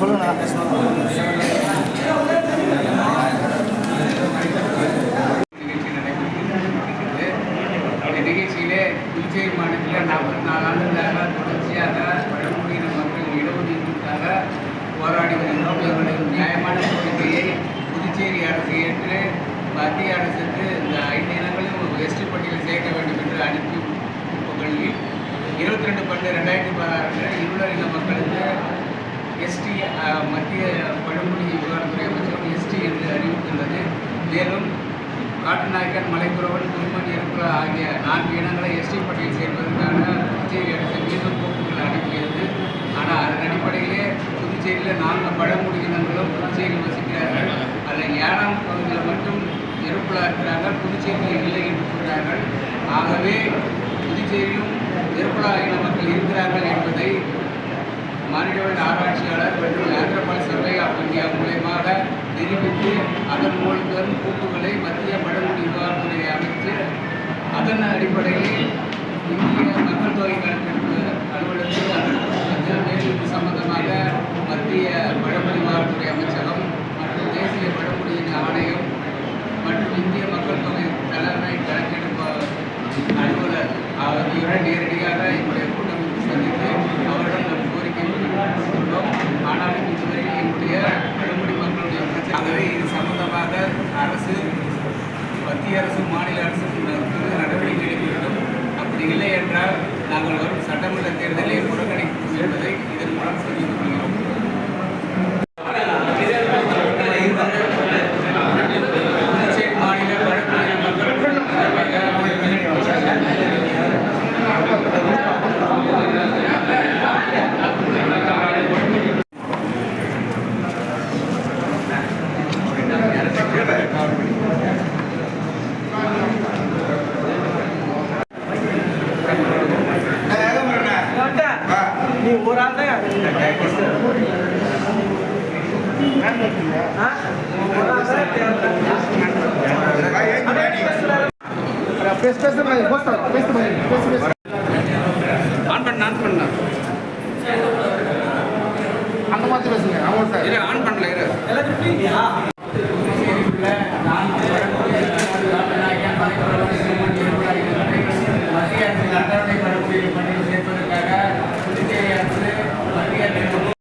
சொல்லுங்க. பதினாறு இன மக்களுக்கு எஸ்டி மத்திய பழங்குடி விவகாரத்துறை அமைச்சகம் எஸ்டி என்று அறிவித்துள்ளது. மேலும் காட்டுநாயக்கன் மலைப்புறவன் குருமன் இருப்புலா ஆகிய நான்கு இனங்களை எஸ்டி பட்டியல் சேர்ப்பதற்கான புதுச்சேரி அரசு மீண்டும் கோப்புகள் அனுப்பியது. ஆனால் அதன் அடிப்படையிலே புதுச்சேரியில் நான்கு பழங்குடி இனங்களும் புதுச்சேரியில் வசிக்கிறார்கள். அதில் ஏழாம் பகுதியில் மட்டும் இருப்புலா இருக்கிறார்கள் புதுச்சேரியில் இல்லை என்று கூறுகிறார்கள் ஆகவே புதுச்சேரியிலும் இருப்புலா இன மக்கள் இருக்கிறார்கள் என்பதை மாநிலவியல் ஆராய்ச்சியாளர் மற்றும் ஆந்திரபால் சர்வே ஆஃப் இந்தியா மூலயமாக நிரூபித்து அதன் மூலம் கூட்டுகளை மத்திய பழங்குடி விவகாரத்துறை அமைத்து அதன் அடிப்படையில் இந்திய மக்கள் தொகை கணக்கெடுப்பு அலுவலகத்தில் அது மேலும் சம்பந்தமாக மத்திய பழங்குடி விவகாரத்துறை அமைச்சகம் மற்றும் தேசிய பழங்குடியின ஆணையம் மற்றும் இந்திய மக்கள் தொகை தலைமை கணக்கெடுப்பு அலுவலர் ஆகியோரை நேரடியாக என்னுடைய கூட்டமைப்பு சந்தித்து நீ ஒரு ஆள் தான் பேச பேச பேச பேச பேச ஆன் பண்ண ஆன் பண்ண அந்த மாதிரி பேசுங்க அவங்க சார் இரு ஆன் பண்ணல இரு